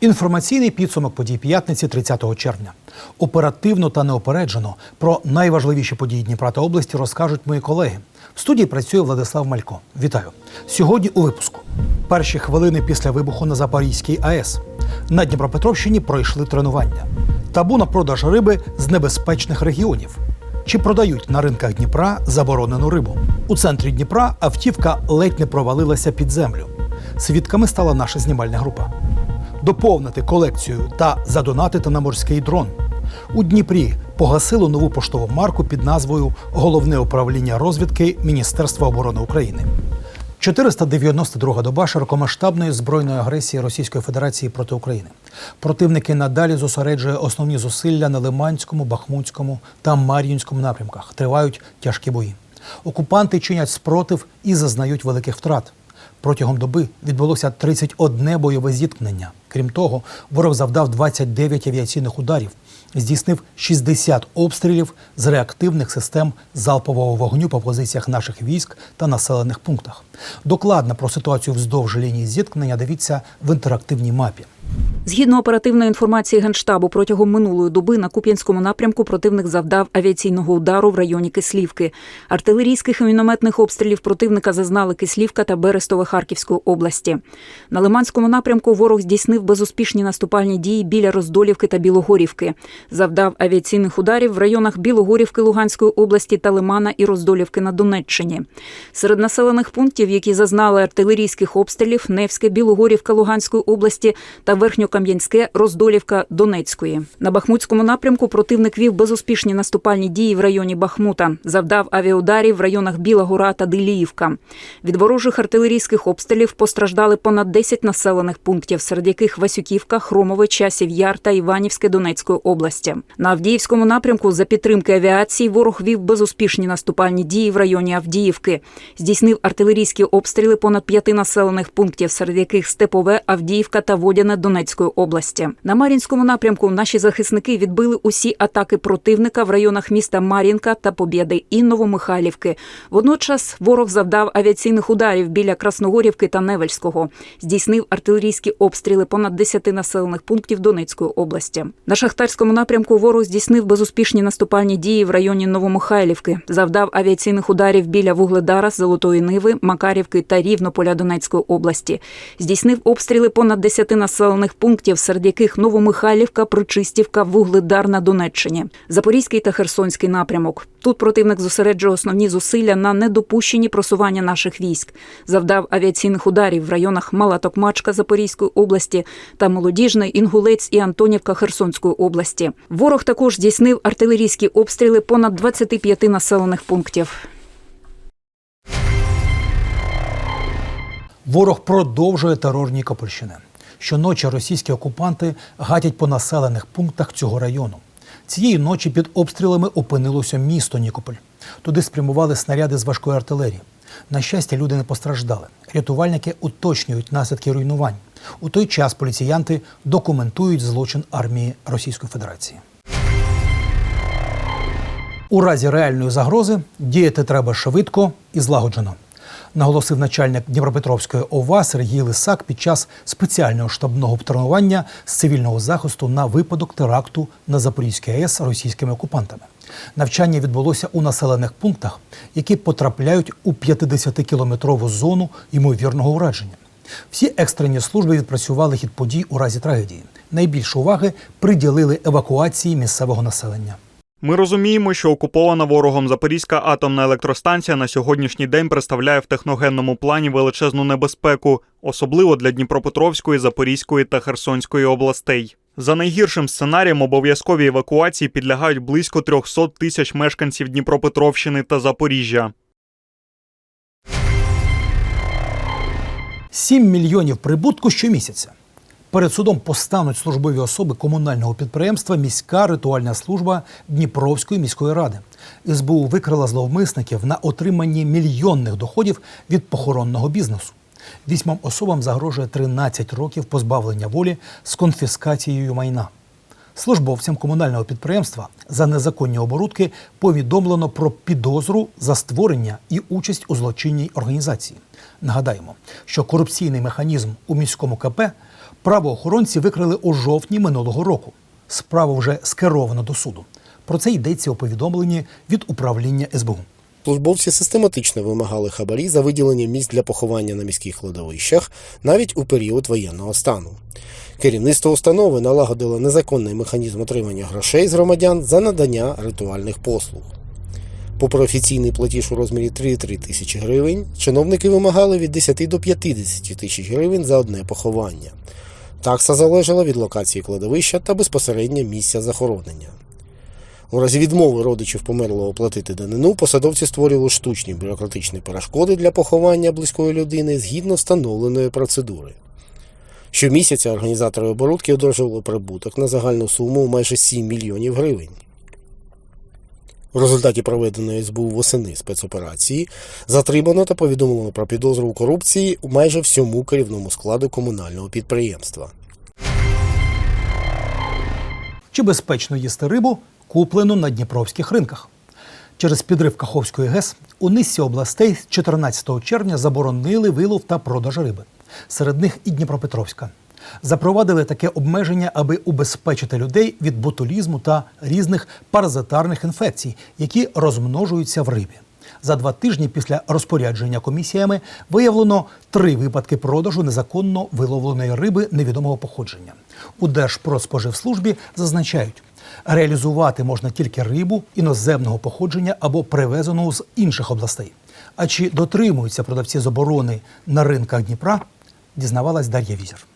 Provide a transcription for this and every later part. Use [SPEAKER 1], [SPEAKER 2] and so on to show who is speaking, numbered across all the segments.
[SPEAKER 1] Інформаційний підсумок подій п'ятниці 30 червня. Оперативно та неопереджено про найважливіші події Дніпра та області розкажуть мої колеги. В студії працює Владислав Малько. Вітаю. Сьогодні у випуску. Перші хвилини після вибуху на Запорізькій АЕС. На Дніпропетровщині пройшли тренування. Табу на продаж риби з небезпечних регіонів. Чи продають на ринках Дніпра заборонену рибу? У центрі Дніпра автівка ледь не провалилася під землю. Свідками стала наша знімальна група. Доповнити колекцію та задонатити на морський дрон. У Дніпрі погасило нову поштову марку під назвою Головне управління розвідки Міністерства оборони України. 492 доба широкомасштабної збройної агресії Російської Федерації проти України. Противники надалі зосереджує основні зусилля на Лиманському, Бахмутському та Мар'їнському напрямках. Тривають тяжкі бої. Окупанти чинять спротив і зазнають великих втрат. Протягом доби відбулося 31 бойове зіткнення. Крім того, ворог завдав 29 авіаційних ударів, здійснив 60 обстрілів з реактивних систем залпового вогню по позиціях наших військ та населених пунктах. Докладно про ситуацію вздовж лінії зіткнення дивіться в інтерактивній мапі.
[SPEAKER 2] Згідно оперативної інформації Генштабу, протягом минулої доби на Куп'янському напрямку противник завдав авіаційного удару в районі Кислівки. Артилерійських і мінометних обстрілів противника зазнали Кислівка та Берестове Харківської області. На Лиманському напрямку ворог здійснив безуспішні наступальні дії біля Роздолівки та Білогорівки. Завдав авіаційних ударів в районах Білогорівки Луганської області та Лимана і Роздолівки на Донеччині. Серед населених пунктів, які зазнали артилерійських обстрілів, Невське, Білогорівка Луганської області та Верхньокам'янське, Роздолівка Донецької. На Бахмутському напрямку противник вів безуспішні наступальні дії в районі Бахмута, завдав авіаударів в районах Біла Гора та Диліївка. Від ворожих артилерійських обстрілів постраждали понад 10 населених пунктів, серед яких Васюківка, Хромове, Часів Яр та Іванівське Донецької області. На Авдіївському напрямку за підтримки авіації ворог вів безуспішні наступальні дії в районі Авдіївки. Здійснив артилерійські обстріли понад п'яти населених пунктів, серед яких Степове, Авдіївка та Водяне Донецької області. На Мар'їнському напрямку наші захисники відбили усі атаки противника в районах міста Мар'їнка та Побєди і Новомихайлівки. Водночас ворог завдав авіаційних ударів біля Красногорівки та Невельського. Здійснив артилерійські обстріли понад 10 населених пунктів Донецької області. На шахтарському напрямку ворог здійснив безуспішні наступальні дії в районі Новомихайлівки. Завдав авіаційних ударів біля Вугледара, Золотої Ниви, Макарівки та Рівнополя Донецької області. Здійснив обстріли понад 10 населених пунктів, серед яких Новомихайлівка, Причистівка, Вугледар на Донеччині, Запорізький та Херсонський напрямок. Тут противник зосереджує основні зусилля на недопущенні просування наших військ. Завдав авіаційних ударів в районах Мала Токмачка Запорізької області та Молодіжний, Інгулець і Антонівка Херсонської області. Ворог також здійснив артилерійські обстріли понад 25 населених пунктів.
[SPEAKER 1] Ворог продовжує терор Нікопольщини. Щоночі російські окупанти гатять по населених пунктах цього району. Цієї ночі під обстрілами опинилося місто Нікополь. Туди спрямували снаряди з важкої артилерії. На щастя, люди не постраждали. Рятувальники уточнюють наслідки руйнувань. У той час поліціянти документують злочин армії Російської Федерації. У разі реальної загрози діяти треба швидко і злагоджено, наголосив начальник Дніпропетровської ОВА Сергій Лисак під час спеціального штабного тренування з цивільного захисту на випадок теракту на Запорізькій АЕС російськими окупантами. Навчання відбулося у населених пунктах, які потрапляють у 50-кілометрову зону ймовірного ураження. Всі екстрені служби відпрацювали хід подій у разі трагедії. Найбільше уваги приділили евакуації місцевого населення.
[SPEAKER 3] Ми розуміємо, що окупована ворогом Запорізька атомна електростанція на сьогоднішній день представляє в техногенному плані величезну небезпеку, особливо для Дніпропетровської, Запорізької та Херсонської областей. За найгіршим сценарієм обов'язковій евакуації підлягають близько 300 тисяч мешканців Дніпропетровщини та Запоріжжя.
[SPEAKER 1] 7 мільйонів прибутку щомісяця. Перед судом постануть службові особи комунального підприємства Міська ритуальна служба Дніпровської міської ради. СБУ викрила зловмисників на отриманні мільйонних доходів від похоронного бізнесу. Вісьмом особам загрожує 13 років позбавлення волі з конфіскацією майна. Службовцям комунального підприємства за незаконні оборудки повідомлено про підозру за створення і участь у злочинній організації. Нагадаємо, що корупційний механізм у міському КП правоохоронці викрили у жовтні минулого року. Справу вже скеровано до суду. Про це йдеться у повідомленні від управління СБУ.
[SPEAKER 4] Службовці систематично вимагали хабарі за виділення місць для поховання на міських кладовищах навіть у період воєнного стану. Керівництво установи налагодило незаконний механізм отримання грошей з громадян за надання ритуальних послуг. Попри офіційний платіж у розмірі 3,3 тисячі гривень, чиновники вимагали від 10 до 50 тисяч гривень за одне поховання. Такса залежала від локації кладовища та безпосередньо місця захоронення. У разі відмови родичів померлого платити данину, посадовці створювали штучні бюрократичні перешкоди для поховання близької людини згідно встановленої процедури. Щомісяця організатори оборудки одержували прибуток на загальну суму майже 7 мільйонів гривень. В результаті проведеної СБУ восени спецоперації затримано та повідомлено про підозру у корупції у майже всьому керівному складу комунального підприємства.
[SPEAKER 1] Чи безпечно їсти рибу, куплену на дніпровських ринках? Через підрив Каховської ГЕС у низці областей з 14 червня заборонили вилов та продаж риби. Серед них і Дніпропетровська. Запровадили таке обмеження, аби убезпечити людей від ботулізму та різних паразитарних інфекцій, які розмножуються в рибі. За два тижні після розпорядження комісіями виявлено три випадки продажу незаконно виловленої риби невідомого походження. У Держпродспоживслужбі зазначають, реалізувати можна тільки рибу іноземного походження або привезену з інших областей. А чи дотримуються продавці заборони на ринках Дніпра, дізнавалась Дар'я Візер.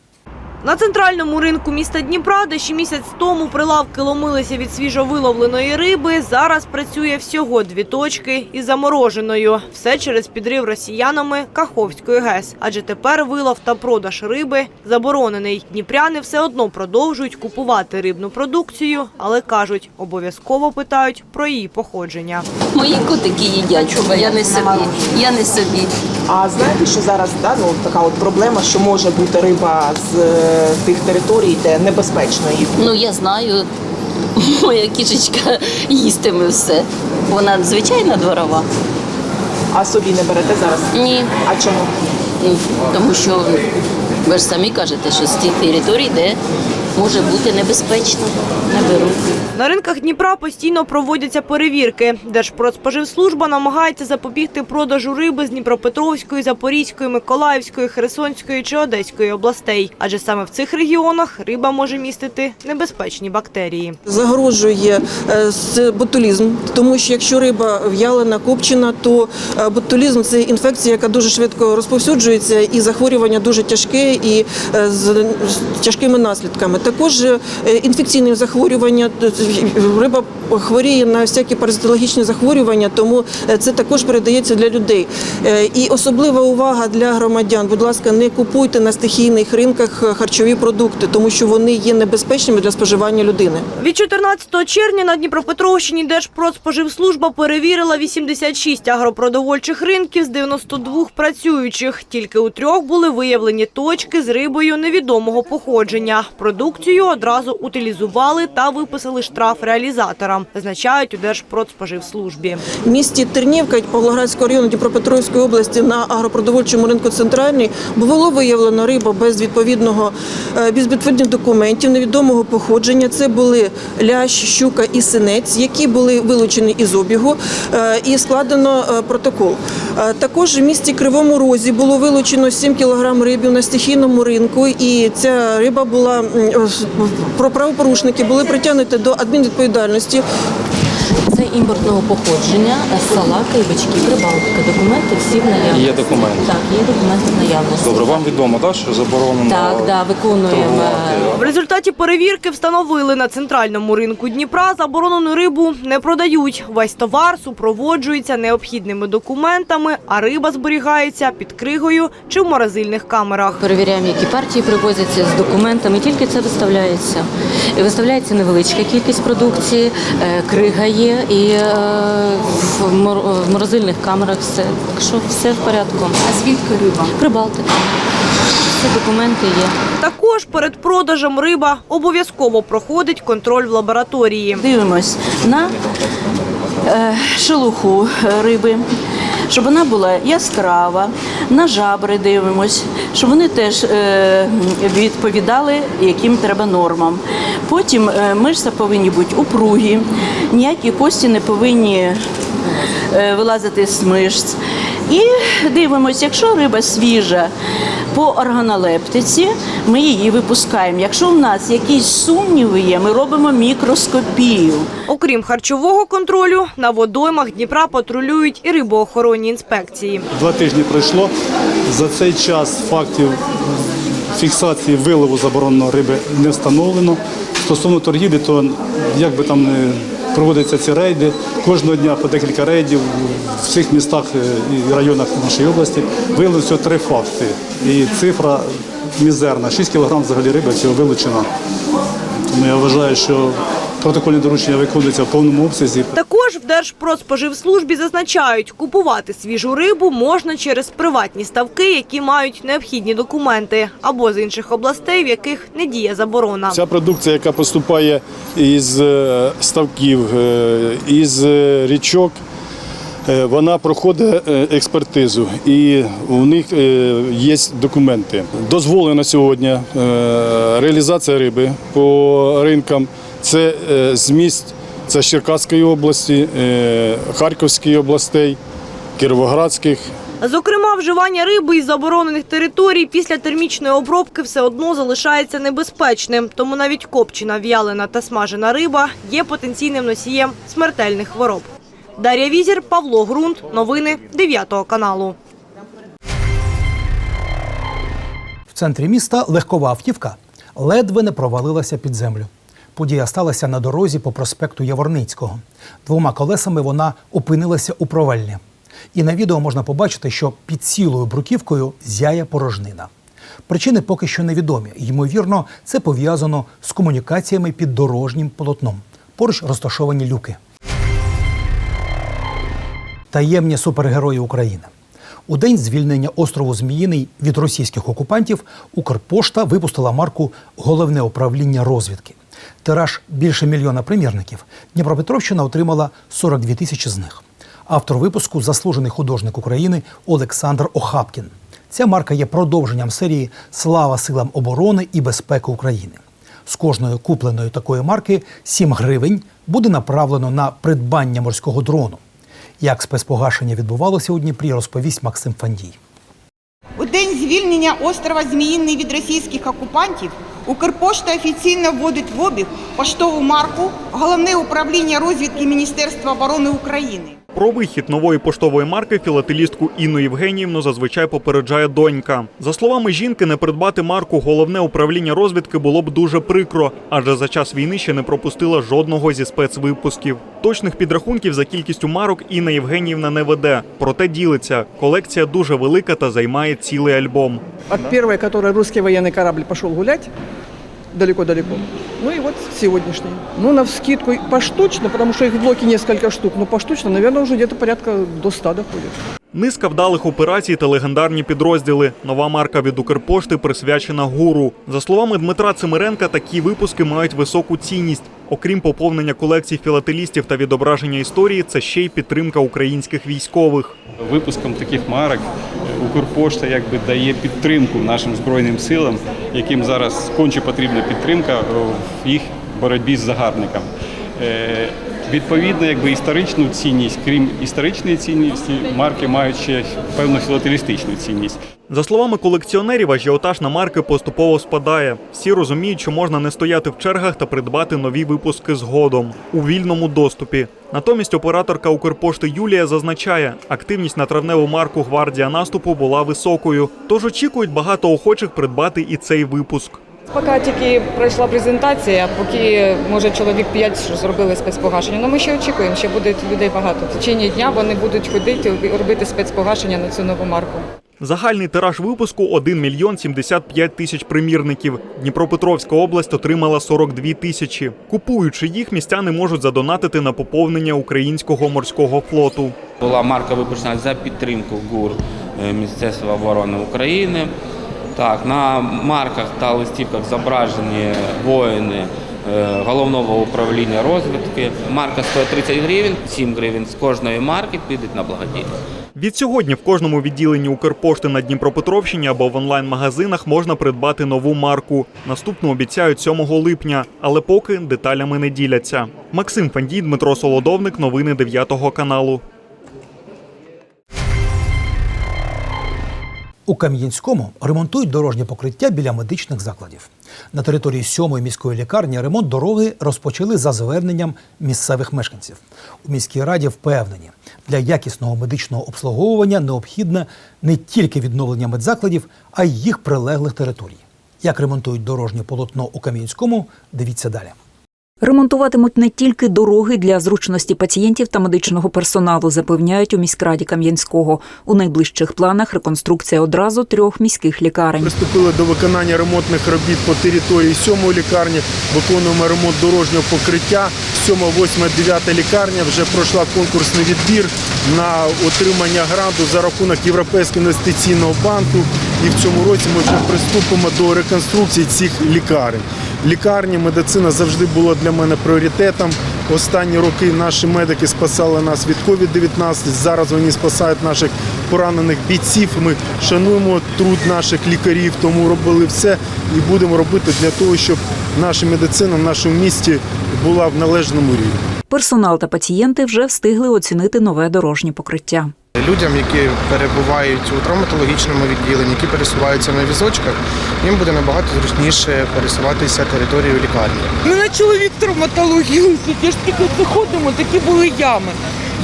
[SPEAKER 5] На центральному ринку міста Дніпра, де ще місяць тому прилавки ломилися від свіжовиловленої риби, зараз працює всього дві точки із замороженою. Все через підрив росіянами Каховської ГЕС. Адже тепер вилов та продаж риби заборонений. Дніпряни все одно продовжують купувати рибну продукцію, але кажуть, обов'язково питають про її походження.
[SPEAKER 6] Мої котики їдять, я не собі. Я не собі.
[SPEAKER 7] А знаєте, що зараз да, ну, така от проблема, що може бути риба з е, тих територій, де небезпечно їсти?
[SPEAKER 6] Ну я знаю, моя кішечка їстиме все. Вона звичайна дворова.
[SPEAKER 7] А собі не берете зараз?
[SPEAKER 6] Ні.
[SPEAKER 7] А чому?
[SPEAKER 6] Тому що ви ж самі кажете, що з тих територій, де може бути небезпечно, не беру.
[SPEAKER 5] На ринках Дніпра постійно проводяться перевірки. Держпродспоживслужба намагається запобігти продажу риби з Дніпропетровської, Запорізької, Миколаївської, Херсонської чи Одеської областей. Адже саме в цих регіонах риба може містити небезпечні бактерії.
[SPEAKER 8] загрожує е, ботулізм, тому що якщо риба в'ялена, копчена, то е, ботулізм це інфекція, яка дуже швидко розповсюджується, і захворювання дуже тяжке і е, з тяжкими наслідками. Також е, інфекційне захворювання, риба хворіє на всякі паразитологічні захворювання, тому е, це також передається для людей. І особлива увага для громадян. Будь ласка, не купуйте на стихійних ринках харчові продукти, тому що вони є небезпечними для споживання людини.
[SPEAKER 5] Від 14 червня на Дніпропетровщині Держпродспоживслужба перевірила 86 агропродовольчих ринків з 92 працюючих. Тільки у трьох були виявлені точки з рибою невідомого походження. Продукцію одразу утилізували та виписали штраф реалізаторам, зазначають у Держпродспоживслужбі.
[SPEAKER 8] В місті Тернівка Павлоградського району Дніпропетровської області на агропродовольчому ринку центральний було виявлено рибу без відповідного е, без відповідних документів невідомого походження. Це були лящ, щука і синець, які були вилучені із обігу е, і складено е, протокол. Також в місті Кривому Розі було вилучено 7 кг рибів на стихійному ринку, і ця риба була про правопорушники були притягнуті до адмінвідповідальності.
[SPEAKER 6] Це імпортного походження, салака і бички, прибалтика. Документи всі в наявності.
[SPEAKER 9] Є документи.
[SPEAKER 6] Так, є документи в наявності.
[SPEAKER 9] Добре, вам відомо, так, що заборонено
[SPEAKER 6] Так, да, виконуємо.
[SPEAKER 9] торгувати?
[SPEAKER 5] В результаті перевірки встановили на центральному ринку Дніпра заборонену рибу не продають. Весь товар супроводжується необхідними документами, а риба зберігається під кригою чи в морозильних камерах.
[SPEAKER 6] Перевіряємо, які партії привозяться з документами. Тільки це виставляється. І Виставляється невеличка кількість продукції, е, крига є, і е, в мор- морозильних камерах все. Так що все в порядку. А звідки риба? Прибалтика. Всі документи є.
[SPEAKER 5] Також перед продажем риба обов'язково проходить контроль в лабораторії.
[SPEAKER 6] Дивимось на е, шелуху риби, щоб вона була яскрава, на жабри дивимось, щоб вони теж е, відповідали яким треба нормам. Потім е, мишця повинні бути упругі, ніякі кості не повинні е, вилазити з мишць. І дивимося, якщо риба свіжа по органолептиці, ми її випускаємо. Якщо в нас якісь сумніви є, ми робимо мікроскопію.
[SPEAKER 5] Окрім харчового контролю, на водоймах Дніпра патрулюють і рибоохоронні інспекції.
[SPEAKER 10] Два тижні пройшло. За цей час фактів фіксації вилову забороненої риби не встановлено. Стосовно торгівлі, то як би там не проводяться ці рейди, кожного дня по декілька рейдів в всіх містах е, і районах нашої області виявилося три факти. І цифра мізерна. 6 кг взагалі риби всього вилучено. Тому я вважаю, що протокольне доручення виконується в повному обсязі.
[SPEAKER 5] Також в Держпродспоживслужбі зазначають, купувати свіжу рибу можна через приватні ставки, які мають необхідні документи, або з інших областей, в яких не діє заборона.
[SPEAKER 11] Ця продукція, яка поступає із е, ставків, е, із е, річок, вона проходить експертизу і у них є документи. Дозволена сьогодні реалізація риби по ринкам. Це е, з міст це з Черкаської області, е, Харківської областей, Кіровоградських.
[SPEAKER 5] Зокрема, вживання риби із заборонених територій після термічної обробки все одно залишається небезпечним. Тому навіть копчена, в'ялена та смажена риба є потенційним носієм смертельних хвороб. Дар'я Візір, Павло Грунт. Новини 9 каналу.
[SPEAKER 1] В центрі міста легкова автівка ледве не провалилася під землю. Подія сталася на дорозі по проспекту Яворницького. Двома колесами вона опинилася у проваллі. І на відео можна побачити, що під цілою бруківкою зяє порожнина. Причини поки що невідомі. Ймовірно, це пов'язано з комунікаціями під дорожнім полотном. Поруч розташовані люки. Таємні супергерої України. У день звільнення острову Зміїний від російських окупантів Укрпошта випустила марку Головне управління розвідки. Тираж більше мільйона примірників. Дніпропетровщина отримала 42 тисячі з них. Автор випуску заслужений художник України Олександр Охапкін. Ця марка є продовженням серії Слава силам оборони і безпеки України. З кожної купленої такої марки 7 гривень буде направлено на придбання морського дрону. Як спецпогашення відбувалося у Дніпрі, розповість Максим Фандій.
[SPEAKER 12] У день звільнення острова Зміїний від російських окупантів Укрпошта офіційно вводить в обіг поштову марку Головне управління розвідки Міністерства оборони України.
[SPEAKER 3] Про вихід нової поштової марки філателістку Інну Євгеніївну зазвичай попереджає донька. За словами жінки, не придбати марку головне управління розвідки було б дуже прикро, адже за час війни ще не пропустила жодного зі спецвипусків. Точних підрахунків за кількістю марок Інна Євгеніївна не веде, проте ділиться. Колекція дуже велика та займає цілий альбом.
[SPEAKER 8] От первой, которой русский военный корабль пошел гулять, далеко-далеко. Ну и вот сегодняшний. Ну, на вскидку поштучно, потому что их в блоке несколько штук, но поштучно, наверное, уже где-то порядка до 100 доходит.
[SPEAKER 3] Низка вдалих операцій та легендарні підрозділи. Нова марка від Укрпошти присвячена гуру. За словами Дмитра Цимиренка, такі випуски мають високу цінність. Окрім поповнення колекцій філателістів та відображення історії, це ще й підтримка українських військових.
[SPEAKER 9] Випуском таких марок Укрпошта якби дає підтримку нашим збройним силам, яким зараз конче потрібна підтримка е, в їх боротьбі з загарбниками. Е, Відповідно, якби історичну цінність, крім історичної цінності, марки мають ще певну філателістичну цінність.
[SPEAKER 3] За словами колекціонерів, ажіотаж на марки поступово спадає. Всі розуміють, що можна не стояти в чергах та придбати нові випуски згодом у вільному доступі. Натомість операторка Укрпошти Юлія зазначає, активність на травневу марку Гвардія наступу була високою, тож очікують багато охочих придбати і цей випуск.
[SPEAKER 13] Поки тільки пройшла презентація, поки може чоловік 5 зробили спецпогашення. Ну ми ще очікуємо, ще буде людей багато. В течение дня вони будуть ходити робити спецпогашення на цю нову марку.
[SPEAKER 3] Загальний тираж випуску 1 мільйон 75 тисяч примірників. Дніпропетровська область отримала 42 тисячі. Купуючи їх, містяни можуть задонатити на поповнення українського морського флоту.
[SPEAKER 14] Була марка випущена за підтримку ГУР е, Міністерства оборони України. Так, на марках та листівках зображені воїни головного управління розвідки. Марка стоїть 30 гривень, 7 гривень з кожної марки підуть на благодійність.
[SPEAKER 3] Від сьогодні в кожному відділенні Укрпошти на Дніпропетровщині або в онлайн-магазинах можна придбати нову марку. Наступну обіцяють 7 липня, але поки деталями не діляться. Максим Фандій, Дмитро Солодовник, новини 9 каналу.
[SPEAKER 1] У Кам'янському ремонтують дорожнє покриття біля медичних закладів. На території сьомої міської лікарні ремонт дороги розпочали за зверненням місцевих мешканців. У міській раді впевнені, для якісного медичного обслуговування необхідне не тільки відновлення медзакладів, а й їх прилеглих територій. Як ремонтують дорожнє полотно у Кам'янському, дивіться далі.
[SPEAKER 2] Ремонтуватимуть не тільки дороги для зручності пацієнтів та медичного персоналу, запевняють у міськраді Кам'янського. У найближчих планах реконструкція одразу трьох міських лікарень.
[SPEAKER 11] Приступили до виконання ремонтних робіт по території сьомої лікарні. Виконуємо ремонт дорожнього покриття. Сьома, восьма, дев'ята лікарня вже пройшла конкурсний відбір на отримання гранту за рахунок Європейського інвестиційного банку. І в цьому році ми вже приступимо до реконструкції цих лікарень. Лікарні, медицина завжди була для мене пріоритетом. Останні роки наші медики спасали нас від COVID-19. Зараз вони спасають наших поранених бійців. Ми шануємо труд наших лікарів, тому робили все і будемо робити для того, щоб наша медицина в нашому місті була в належному рівні.
[SPEAKER 2] Персонал та пацієнти вже встигли оцінити нове дорожнє покриття.
[SPEAKER 15] Людям, які перебувають у травматологічному відділенні, які пересуваються на візочках, їм буде набагато зручніше пересуватися територією лікарні.
[SPEAKER 16] Мене чоловік травматологію, я ж тільки заходимо, такі були ями.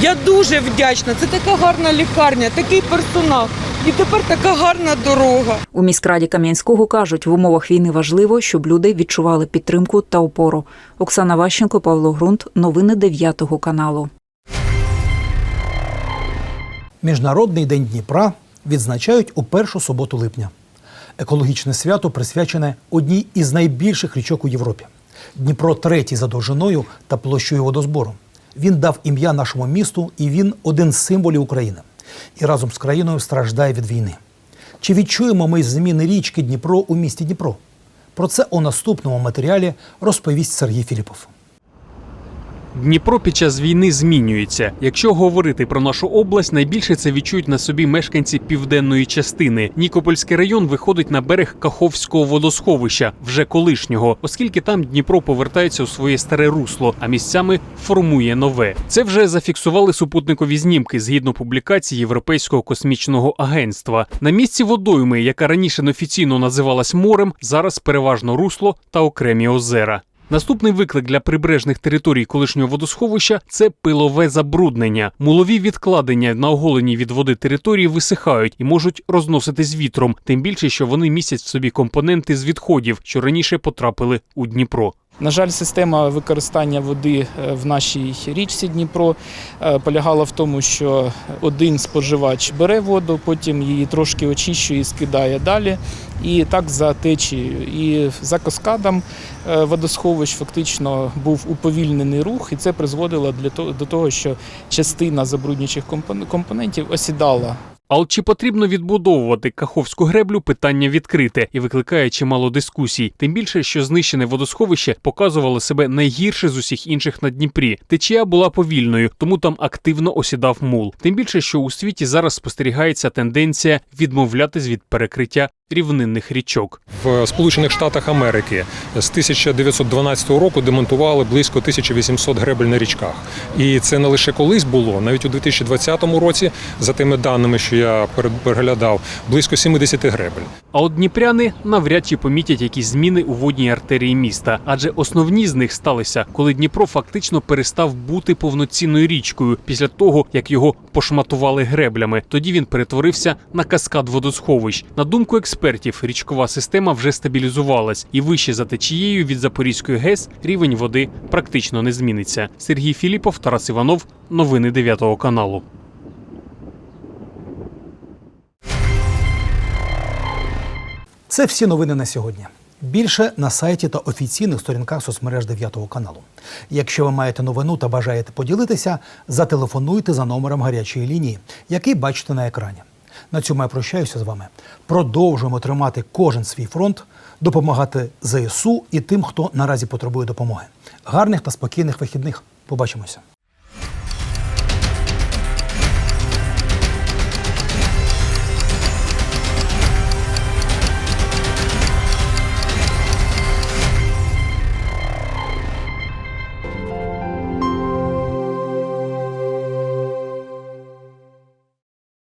[SPEAKER 16] Я дуже вдячна. Це така гарна лікарня, такий персонал. І тепер така гарна дорога.
[SPEAKER 2] У міськраді Кам'янського кажуть, в умовах війни важливо, щоб люди відчували підтримку та опору. Оксана Ващенко, Павло Грунт. Новини 9 каналу.
[SPEAKER 1] Міжнародний день Дніпра відзначають у першу суботу липня. Екологічне свято присвячене одній із найбільших річок у Європі. Дніпро третій за довжиною та площею водозбору. Він дав ім'я нашому місту, і він один з символів України. І разом з країною страждає від війни. Чи відчуємо ми зміни річки Дніпро у місті Дніпро? Про це у наступному матеріалі розповість Сергій Філіпов.
[SPEAKER 17] Дніпро під час війни змінюється. Якщо говорити про нашу область, найбільше це відчують на собі мешканці південної частини. Нікопольський район виходить на берег Каховського водосховища, вже колишнього, оскільки там Дніпро повертається у своє старе русло, а місцями формує нове. Це вже зафіксували супутникові знімки згідно публікації Європейського космічного агентства. На місці водойми, яка раніше неофіційно називалась морем, зараз переважно русло та окремі озера. Наступний виклик для прибережних територій колишнього водосховища це пилове забруднення. Мулові відкладення на оголені від води території висихають і можуть розноситись вітром, тим більше, що вони містять в собі компоненти з відходів, що раніше потрапили у Дніпро.
[SPEAKER 18] На жаль, система використання води е, в нашій річці Дніпро е, полягала в тому, що один споживач бере воду, потім її трошки очищує і скидає далі. І так за течією. І за каскадом е, водосховищ фактично був уповільнений рух, і це призводило до того, що частина забруднюючих компон- компонентів осідала
[SPEAKER 17] Але чи потрібно відбудовувати Каховську греблю? Питання відкрите і викликає чимало дискусій. Тим більше, що знищене водосховище показувало себе найгірше з усіх інших на Дніпрі. Течія була повільною, тому там активно осідав мул. Тим більше, що у світі зараз спостерігається тенденція відмовлятись від перекриття рівнинних річок.
[SPEAKER 19] В Сполучених Штатах Америки з 1912 року демонтували близько 1800 гребель на річках. І це не лише колись було, навіть у 2020 році, за тими даними, що я переглядав, близько 70 гребель.
[SPEAKER 17] А от дніпряни навряд чи помітять якісь зміни у водній артерії міста, адже основні з них сталися, коли Дніпро фактично перестав бути повноцінною річкою після того, як його пошматували греблями. Тоді він перетворився на каскад водосховищ. На думку експертів, річкова система вже стабілізувалась, і вище за течією від Запорізької ГЕС рівень води практично не зміниться. Сергій Філіпов, Тарас Іванов, новини 9 каналу.
[SPEAKER 1] Це всі новини на сьогодні. Більше на сайті та офіційних сторінках соцмереж 9 каналу. Якщо ви маєте новину та бажаєте поділитися, зателефонуйте за номером гарячої лінії, який бачите на екрані. На цьому я прощаюся з вами. Продовжуємо тримати кожен свій фронт, допомагати ЗСУ і тим, хто наразі потребує допомоги. Гарних та спокійних вихідних. Побачимося.